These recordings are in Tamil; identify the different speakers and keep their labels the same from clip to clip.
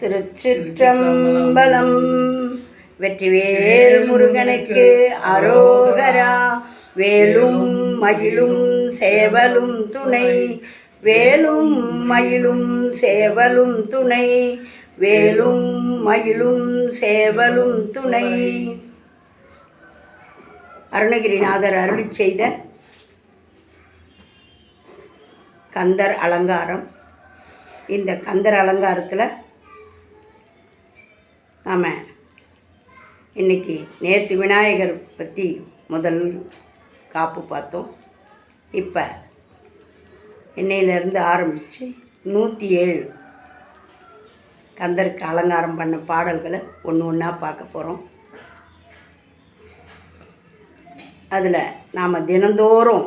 Speaker 1: திருச்சிற்றம்பலம். வெற்றிவேல் முருகனுக்கு அரோகரா. வேலும் மயிலும் சேவலும் துணை. வேலும் மயிலும் சேவலும் துணை. வேலும் மயிலும் சேவலும் துணை. அருணகிரிநாதர் அருளி செய்த கந்தர் அலங்காரம். இந்த கந்தர் அலங்காரத்தில் நாம் இன்னைக்கு நேற்று விநாயகர் பற்றி முதல் காப்பு பார்த்தோம். இப்போ இன்னையிலேருந்து ஆரம்பித்து நூற்றி ஏழு கந்தருக்கு அலங்காரம் பண்ண பாடல்களை ஒன்று ஒன்றா பார்க்க போகிறோம் அதில் நாம் தினந்தோறும்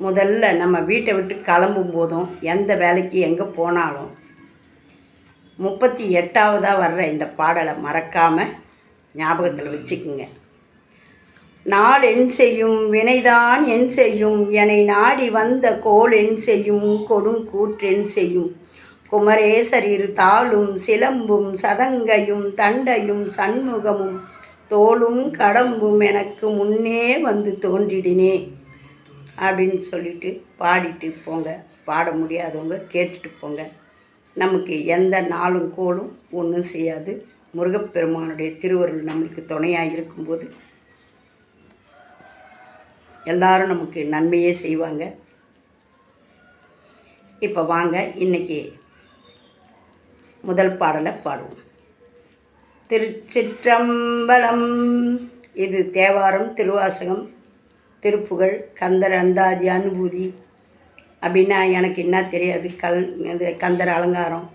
Speaker 1: முதல்ல நம்ம வீட்டை விட்டு கிளம்பும் போதும் எந்த வேலைக்கு எங்கே போனாலும் முப்பத்தி எட்டாவதாக வர்ற இந்த பாடலை மறக்காமல் ஞாபகத்தில் வச்சுக்குங்க. நாள் என் செய்யும் வினைதான் என் செய்யும் என்னை நாடி வந்த கோல் என் செய்யும் கொடுங்கூற்றென் செய்யும். குமரேசரிர் தாளும் சிலம்பும் சதங்கையும் தண்டையும் சண்முகமும் தோளும் கடம்பும் எனக்கு முன்னே வந்து தோன்றிடினே அப்படின்னு சொல்லிட்டு பாடிட்டு போங்க. பாட முடியாதவங்க கேட்டுட்டு போங்க. நமக்கு எந்த நாளும் கோளும் ஒன்றும் செய்யாது. முருகப்பெருமானுடைய திருவருள் நம்மளுக்கு துணையாக இருக்கும்போது எல்லாரும் நமக்கு நன்மையே செய்வாங்க. இப்போ வாங்க இன்னைக்கு முதல் பாடலை பாடுவோம். திருச்சிற்றம்பலம் இது தேவாரம் திருவாசகம் திருப்புகழ் கந்தர் அந்தாதி அனுபூதி அப்படின்னா எனக்கு என்ன தெரியாது. கல் இது கந்தர் அலங்காரம்.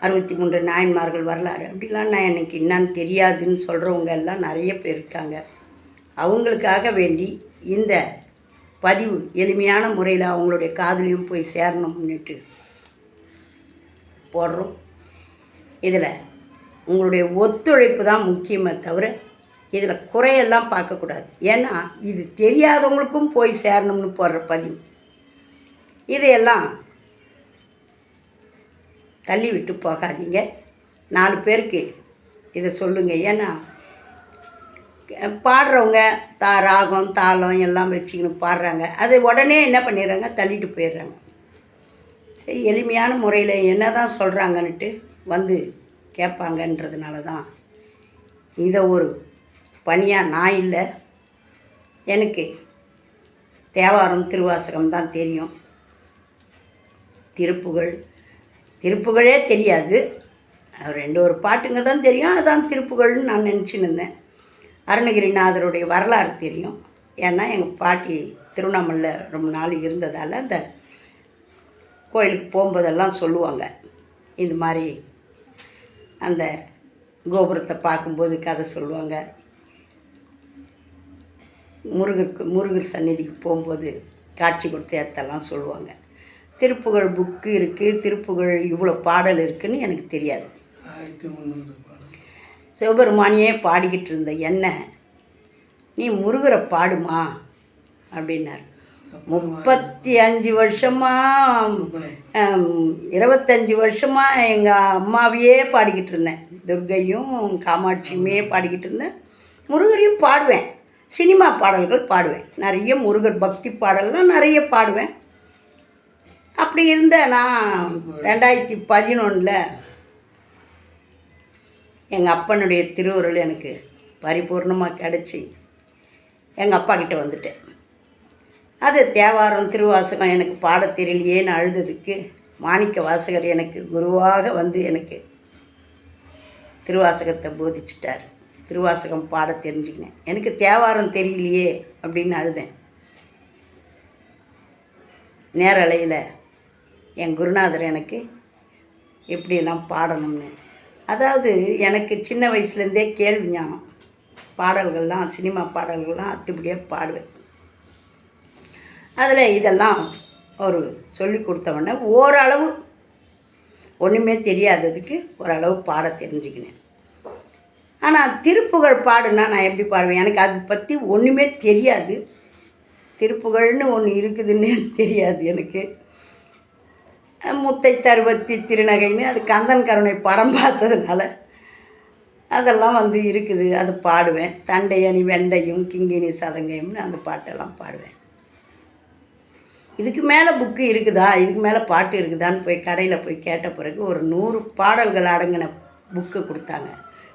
Speaker 1: அறுபத்தி மூன்று நாயன்மார்கள் வரலாறு. அப்படிலாம் நான் எனக்கு என்னன்னு தெரியாதுன்னு சொல்கிறவங்க எல்லாம் நிறைய பேர் இருக்காங்க. அவங்களுக்காக வேண்டி இந்த பதிவு எளிமையான முறையில் அவங்களுடைய காதலையும் போய் சேரணும்னுட்டு போடுறோம். இதில் உங்களுடைய ஒத்துழைப்பு தான் முக்கியமே தவிர இதில் குறையெல்லாம் பார்க்கக்கூடாது. ஏன்னா இது தெரியாதவங்களுக்கும் போய் சேரணும்னு போடுற பதிவு. இதையெல்லாம் தள்ளி விட்டு போகாதீங்க. நாலு பேருக்கு இதை சொல்லுங்கள் ஏன்னா பாடுறவங்க தா ராகம் தாளம் எல்லாம் வச்சுக்கின்னு பாடுறாங்க. அதை உடனே என்ன பண்ணிடுறாங்க? தள்ளிட்டு போயிடுறாங்க. சரி எளிமையான முறையில் என்ன தான் சொல்கிறாங்கன்னுட்டு வந்து கேட்பாங்கன்றதுனால தான் இதை ஒரு பணியாக நான் இல்லை. எனக்கு தேவாரம் திருவாசகம் தான் தெரியும். திருப்புகழ். திருப்புகழே தெரியாது. ரெண்டு ஒரு பாட்டுங்க தான் தெரியும். அதான் திருப்புகழ்னு நான் நினச்சின்னு இருந்தேன். அருணகிரிநாதருடைய வரலாறு தெரியும். ஏன்னா எங்கள் பாட்டி திருவண்ணாமலையில் ரொம்ப நாள் இருந்ததால் அந்த கோயிலுக்கு போகும்போதெல்லாம் சொல்லுவாங்க. இந்த மாதிரி அந்த கோபுரத்தை பார்க்கும்போது கதை சொல்லுவாங்க. முருகருக்கு முருகர் சந்நிதிக்கு போகும்போது காட்சி கொடுத்த இடத்தெல்லாம் சொல்லுவாங்க. திருப்புகழ் புக்கு இருக்குது திருப்புகழ் இவ்வளோ பாடல் இருக்குதுன்னு எனக்கு தெரியாது. சிவபெருமானியே பாடிக்கிட்டு இருந்த என்ன? நீ முருகரை பாடுமா? அப்படின்னார். முப்பத்தி அஞ்சு வருஷமாக இருபத்தஞ்சி வருஷமாக எங்கள் அம்மாவையே பாடிக்கிட்டு இருந்தேன். துர்க்கையும் காமாட்சியுமே பாடிக்கிட்டு இருந்தேன். முருகரையும் பாடுவேன். சினிமா பாடல்கள் பாடுவேன். நிறைய முருகர் பக்தி பாடல்லாம் நிறைய பாடுவேன். அப்படி இருந்த நான் ரெண்டாயிரத்தி பதினொன்றில் எங்கள் அப்பனுடைய திருவுருள் எனக்கு பரிபூர்ணமாக கிடச்சி. எங்கள் அப்பா கிட்ட வந்துட்டேன். அது தேவாரம் திருவாசகம் எனக்கு பாடத் தெரியலையேன்னு அழுததுக்கு மாணிக்க வாசகர் எனக்கு குருவாக வந்து எனக்கு திருவாசகத்தை போதிச்சிட்டார். திருவாசகம் பாட தெரிஞ்சுக்கினேன். எனக்கு தேவாரம் தெரியலையே அப்படின்னு அழுதேன். நேரலையில் என் குருநாதர் எனக்கு எப்படியெல்லாம் பாடணும்னு. அதாவது எனக்கு சின்ன வயசுலேருந்தே கேள்வி ஞானம். பாடல்கள்லாம் சினிமா பாடல்கள்லாம் அத்துப்படியாக பாடுவேன். அதில் இதெல்லாம் ஒரு சொல்லி கொடுத்தவொடனே ஓரளவு ஒன்றுமே தெரியாததுக்கு ஓரளவு பாட தெரிஞ்சுக்கினேன். ஆனால் திருப்புகழ் பாடுனா நான் எப்படி பாடுவேன்? எனக்கு அதை பற்றி ஒன்றுமே தெரியாது. திருப்புகழ்னு ஒன்று இருக்குதுன்னு தெரியாது எனக்கு. முத்தை தருவத்தி திருநகைன்னு அது கந்தன் கருணை படம் பார்த்ததுனால அதெல்லாம் வந்து இருக்குது அது பாடுவேன். தண்டையணி வெண்டையும் கிங்கினி சதங்கையும்னு அந்த பாட்டெல்லாம் பாடுவேன். இதுக்கு மேலே புக்கு இருக்குதா? இதுக்கு மேலே பாட்டு இருக்குதான்னு போய் கடையில் போய் கேட்ட பிறகு ஒரு நூறு பாடல்கள் அடங்கின புக்கு கொடுத்தாங்க.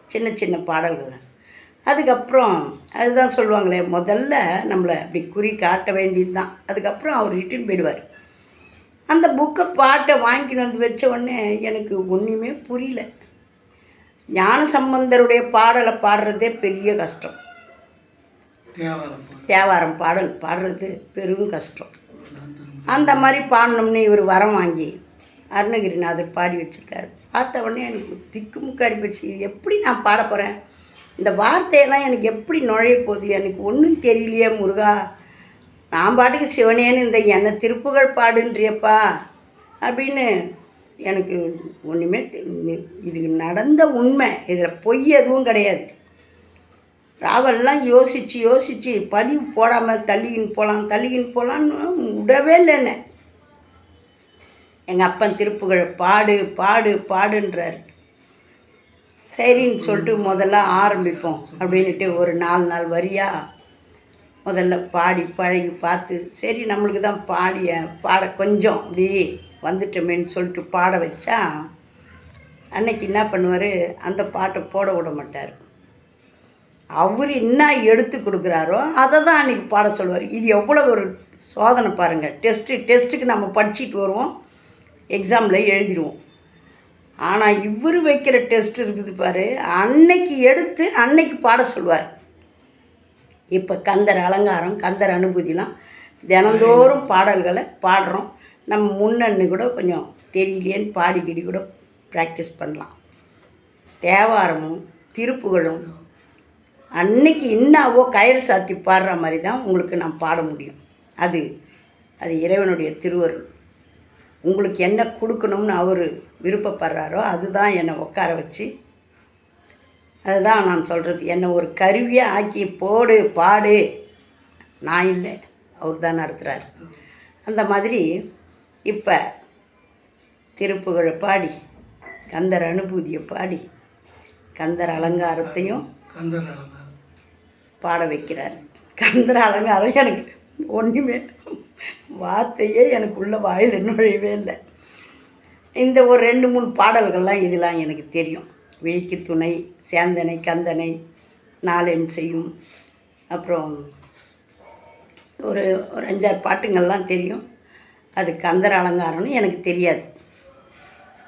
Speaker 1: சின்ன சின்ன பாடல்கள். அதுக்கப்புறம் அதுதான் சொல்லுவாங்களே முதல்ல நம்மளை அப்படி குறி காட்ட வேண்டியது தான் அதுக்கப்புறம் அவர் ரிட்டன் போயிடுவார். அந்த புக்கை பாட்டை வாங்கிட்டு வந்து வச்ச உடனே எனக்கு ஒன்றுமே புரியல. ஞான சம்பந்தருடைய பாடலை பாடுறதே பெரிய கஷ்டம்.
Speaker 2: தேவாரம் பாடல்
Speaker 1: பாடுறது பெரும் கஷ்டம். அந்த மாதிரி பாடணும்னு இவர் வரம் வாங்கி அருணகிரிநாதர் பாடி வச்சிருக்காரு. பார்த்த உடனே எனக்கு திக்கு முக்காடி போச்சு இது எப்படி நான் பாட போகிறேன் இந்த வார்த்தையெல்லாம் எனக்கு எப்படி நுழைய போகுது? எனக்கு ஒன்றும் தெரியலையே முருகா. நான் பாட்டுக்கு சிவனேன்னு இந்த என்னை திருப்புகழ் பாடுன்றியப்பா அப்படின்னு எனக்கு ஒன்றுமே இது நடந்த உண்மை. இதில் பொய் எதுவும் கிடையாது. ராவல்லாம் யோசித்து யோசித்து பதிவு போடாமல் தள்ளிக்கின்னு போகலாம் தள்ளிக்கின்னு போகலான்னு விடவே இல்லை என்ன. எங்கள் அப்பன் திருப்புகழ் பாடு பாடு பாடுன்றார். சரின்னு சொல்லிட்டு முதல்ல ஆரம்பிப்போம் அப்படின்ட்டு ஒரு நாலு நாள் வரியா முதல்ல பாடி பழகி பார்த்து சரி நம்மளுக்கு தான் பாடிய பாட கொஞ்சம் அப்படி வந்துட்டோமேன்னு சொல்லிட்டு பாட வச்சா அன்னைக்கு என்ன பண்ணுவார்? அந்த பாட்டை போட விட மாட்டார். அவர் என்ன எடுத்து கொடுக்குறாரோ அதை தான் அன்றைக்கி பாட சொல்லுவார். இது எவ்வளோ ஒரு சோதனை பாருங்கள் டெஸ்ட்டு டெஸ்ட்டுக்கு நம்ம படிச்சுட்டு வருவோம். எக்ஸாமில் எழுதிடுவோம். ஆனால் இவர் வைக்கிற டெஸ்ட் இருக்குது பாரு அன்னைக்கு எடுத்து அன்னைக்கு பாட சொல்லுவார். இப்போ கந்தர் அலங்காரம் கந்தர் அனுபூதிலாம் தினந்தோறும் பாடல்களை பாடுறோம். நம்ம முன்னன்னு கூட கொஞ்சம் தெரியலையேன்னு பாடிக்கிடி கூட ப்ராக்டிஸ் பண்ணலாம். தேவாரமும் திருப்புகழும் அன்னைக்கு இன்னாவோ கயிறு சாத்தி பாடுற மாதிரி தான் உங்களுக்கு நான் பாட முடியும். அது அது இறைவனுடைய திருவருள். உங்களுக்கு என்ன கொடுக்கணும்னு அவர் விருப்பப்படுறாரோ அதுதான் என்னை உட்கார வச்சு அதுதான் நான் சொல்கிறது என்னை ஒரு கருவியாக ஆக்கி போடு பாடு. நான் இல்லை. அவர் தான் நடத்துகிறார் அந்த மாதிரி இப்போ திருப்புகழை பாடி கந்தர் அனுபூதியை பாடி கந்தர் அலங்காரத்தையும் பாட வைக்கிறார். கந்தர் அலங்காரம் எனக்கு ஒன்றுமே வார்த்தையே எனக்கு உள்ள வாயில் நுழையவே இல்லை. இந்த ஒரு ரெண்டு மூணு பாடல்கள்லாம் இதெல்லாம் எனக்கு தெரியும். விழிக்கு துணை சேந்தனை கந்தனை நாளென் செய்யும். அப்புறம் ஒரு ஒரு அஞ்சாறு பாட்டுங்கள்லாம் தெரியும். அது கந்தர் அலங்காரம்னு எனக்கு தெரியாது.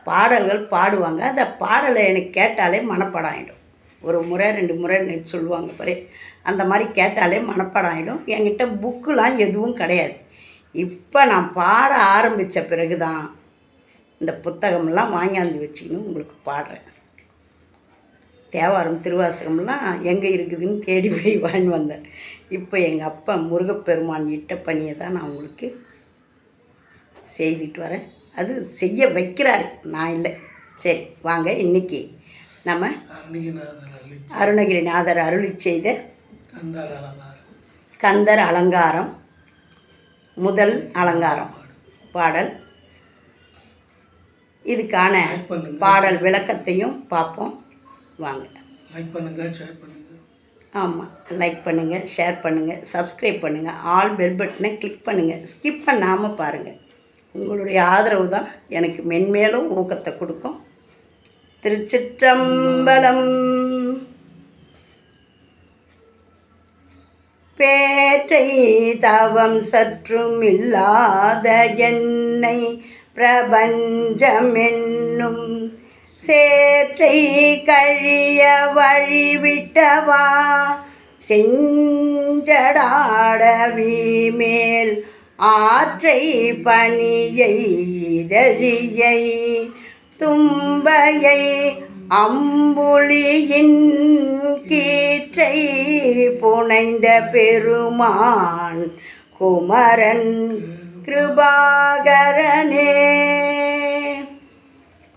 Speaker 1: பாடல்கள் பாடுவாங்க. அந்த பாடலை எனக்கு கேட்டாலே மனப்பாடம் ஆகிடும் ஒரு முறை ரெண்டு முறை சொல்லுவாங்க பாரு. அந்த மாதிரி கேட்டாலே மனப்பாடம் ஆகிடும் என்கிட்ட புக்குலாம் எதுவும் கிடையாது. இப்போ நான் பாட ஆரம்பித்த பிறகு தான் இந்த புத்தகமெல்லாம் வாங்கியாந்து வச்சுக்கின்னு உங்களுக்கு பாடுறேன். தேவாரம் திருவாசகம்லாம் எங்கே இருக்குதுன்னு தேடி போய் வாங்கி வந்தேன். இப்போ எங்கள் அப்பா முருகப்பெருமான் இட்ட பணியை தான் நான் உங்களுக்கு செய்துட்டு வரேன். அது செய்ய வைக்கிறாரு. நான் இல்லை. சரி வாங்க இன்னைக்கு நம்ம அருணகிரிநாதர் அருளி செய்த
Speaker 2: கந்தர் அலங்காரம்
Speaker 1: கந்தர் அலங்காரம் முதல் அலங்காரம் பாடல். இதுக்கான பாடல் விளக்கத்தையும் பார்ப்போம். வாங்க.
Speaker 2: லைக் பண்ணுங்க ஷேர் பண்ணுங்க.
Speaker 1: ஆமாம் லைக் பண்ணுங்கள் ஷேர் பண்ணுங்கள் சப்ஸ்கிரைப் பண்ணுங்கள் ஆல் பெல் பட்டனை கிளிக் பண்ணுங்கள் ஸ்கிப் பண்ணாமல் பாருங்கள் உங்களுடைய ஆதரவு தான் எனக்கு மென்மேலும் ஊக்கத்தை கொடுக்கும். திருச்சிற்றம்பலம் பேற்றை தவம் சற்றும் இல்லாத என்னை பிரபஞ்சமென்னும் சேற்றை கழிய வழிவிட்டவா? செஞ்சடாடவி மேல் ஆற்றை பணியை இதழியை தும்பையை அம்புலியின் கீற்றை புனைந்த பெருமான் குமரன் கிருபாகரனே.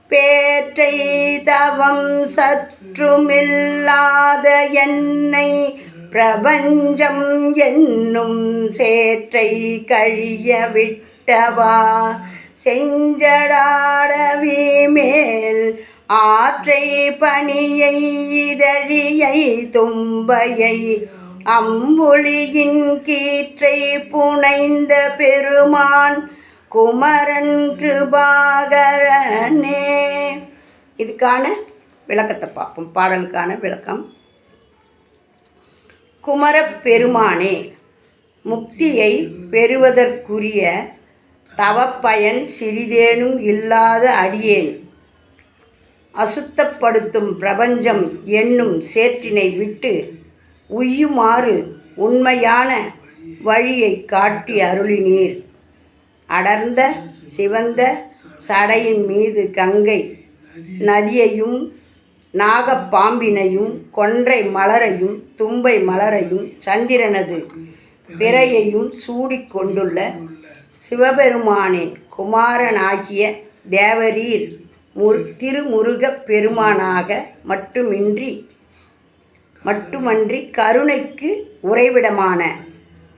Speaker 1: பேற்றை தவம் சற்றுமில்லாத என்னை பிரபஞ்சம் என்னும் சேற்றை கழிய விட்டவா? செஞ்சடாடவி மேல் ஆற்றை பணியை இதழியை தும்பையை அம்புலியின் கீற்றை புனைந்த பெருமான் குமரன் கிருபாகரனே இதுக்கான விளக்கத்தை பார்ப்போம். பாடலுக்கான விளக்கம். குமரப் பெருமானே முக்தியை பெறுவதற்குரிய தவப்பயன் சிறிதேனும் இல்லாத அடியேன். அசுத்தப்படுத்தும் பிரபஞ்சம் என்னும் சேற்றினை விட்டு உய்யுமாறு உண்மையான வழியை காட்டி அருளினீர். அடர்ந்த சிவந்த சடையின் மீது கங்கை நதியையும் நாகப்பாம்பினையும் கொன்றை மலரையும் தும்பை மலரையும் சந்திரனது பிறையையும் சூடிக்கொண்டுள்ள சிவபெருமானின் குமாரனாகிய தேவரீர் முரு திருமுருகப் பெருமானாக மட்டுமின்றி மட்டுமன்றி கருணைக்கு உறைவிடமான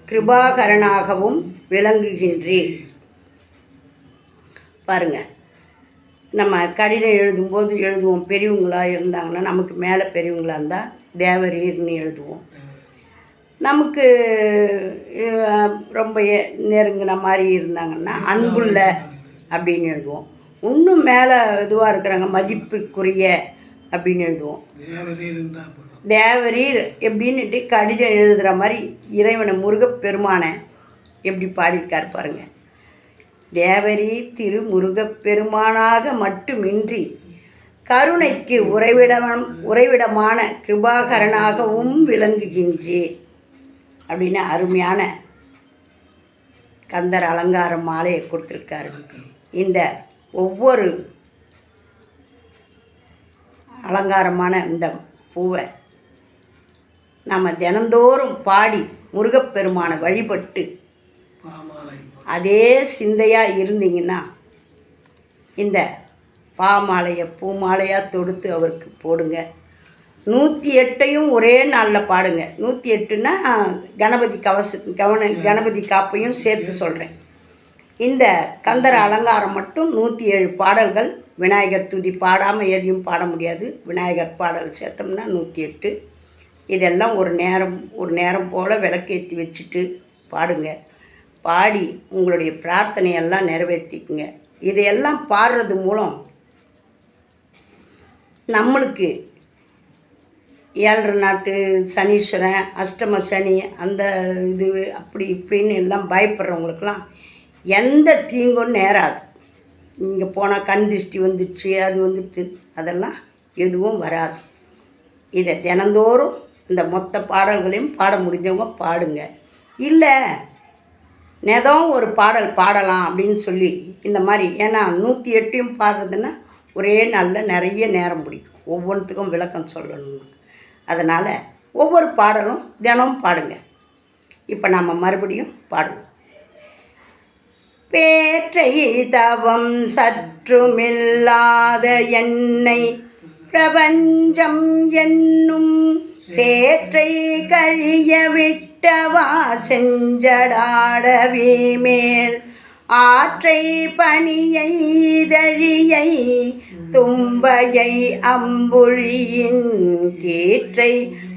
Speaker 1: கிருபாகரனாகவும் விளங்குகின்றீர். பாருங்க. நம்ம கடிதம் எழுதும்போது எழுதுவோம். பெரியவங்களா இருந்தாங்கன்னா நமக்கு மேலே பெரியவங்களா இருந்தால் தேவரீர்னு எழுதுவோம். நமக்கு ரொம்ப நெருங்கின மாதிரி இருந்தாங்கன்னா அன்புள்ள அப்படின்னு எழுதுவோம். இன்னும் மேலே இதுவாக இருக்கிறாங்க மதிப்புக்குரிய அப்படின்னு எழுதுவோம்.
Speaker 2: தேவரீர்
Speaker 1: எப்படின்னுட்டு கடிதம் எழுதுகிற மாதிரி இறைவனை முருகப்பெருமானை எப்படி பாடியிருக்கார் பாருங்க. தேவரீர் திரு முருகப்பெருமானாக மட்டுமின்றி கருணைக்கு உறைவிடம் உறைவிடமான கிருபாகரனாகவும் விளங்குகின்றேன் அப்படின்னு அருமையான கந்தர் அலங்கார மாலையை கொடுத்துருக்காரு. இந்த ஒவ்வொரு அலங்காரமான இந்த பூவை நம்ம தினந்தோறும் பாடி முருகப்பெருமானை வழிபட்டு அதே சிந்தையாக இருந்தீங்கன்னா இந்த பாமாலையை பூமாலையாக தொடுத்து அவருக்கு போடுங்க. நூற்றி எட்டையும் ஒரே நாளில் பாடுங்க. நூற்றி எட்டுன்னா கணபதி கவச கவன கணபதி காப்பையும் சேர்த்து சொல்கிறேன் இந்த கந்தர அலங்காரம் மட்டும் நூற்றி ஏழு பாடல்கள். விநாயகர் துதி பாடாமல் எதையும் பாட முடியாது. விநாயகர் பாடல் சேர்த்தோம்னா நூற்றி எட்டு. இதெல்லாம் ஒரு நேரம் ஒரு நேரம் போல் விளக்கேற்றி வச்சுட்டு பாடுங்க. பாடி உங்களுடைய பிரார்த்தனையெல்லாம் நிறைவேற்றிக்குங்க. இதையெல்லாம் பாடுறது மூலம் நம்மளுக்கு ஏழரை நாட்டு சனீஸ்வரன் அஷ்டம சனி அந்த இது அப்படி இப்படின்னு எல்லாம் பயப்படுறவங்களுக்கெல்லாம் எந்த தீங்கும் நேராது. இங்கே போனால் கண் திருஷ்டி வந்துடுச்சு அது வந்துடுச்சு அதெல்லாம் எதுவும் வராது. இதை தினந்தோறும் இந்த மொத்த பாடல்களையும் பாட முடிஞ்சவங்க பாடுங்க. இல்லை நெதம் ஒரு பாடல் பாடலாம் அப்படின்னு சொல்லி இந்த மாதிரி ஏன்னா நூற்றி எட்டையும் பாடுறதுன்னா ஒரே நாளில் நிறைய நேரம் பிடிக்கும். ஒவ்வொன்றுத்துக்கும் விளக்கம் சொல்லணும் அதனால் ஒவ்வொரு பாடலும் தினமும் பாடுங்க. இப்போ நம்ம மறுபடியும் பாடுவோம். பேற்றை தவம் சற்றுமில்லாத என்னை பிரபஞ்சம் என்னும் சேற்றை கழிய விட்டவா செஞ்சடாடவே மேல் ஆற்றை பணியை தழியை தும்பையை அம்புலியின் கீற்றை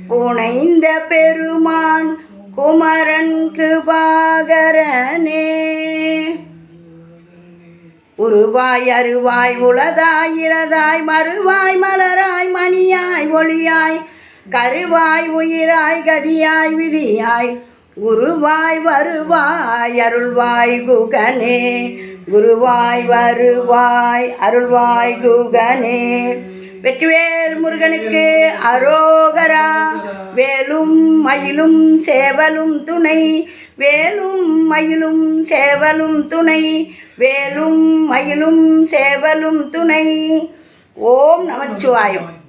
Speaker 1: புனைந்த பெருமான் குமரன் கிருபாகரனே. உருவாய் அருவாய் உளதாய் இளதாய் மறுவாய் மலராய் மணியாய் ஒளியாய் கருவாய் உயிராய் கதியாய் விதியாய் குருவாய் வருவாய் அருள்வாய் குகனே. குருவாய் வருவாய் அருள்வாய் குகனே. வெற்றிவேல் முருகனுக்கு அரோகரா. வேலும் மயிலும் சேவலும் துணை. வேலும் மயிலும் சேவலும் துணை. வேலும் மயிலும் சேவலும் துணை. ஓம் நமச்சிவாயம்.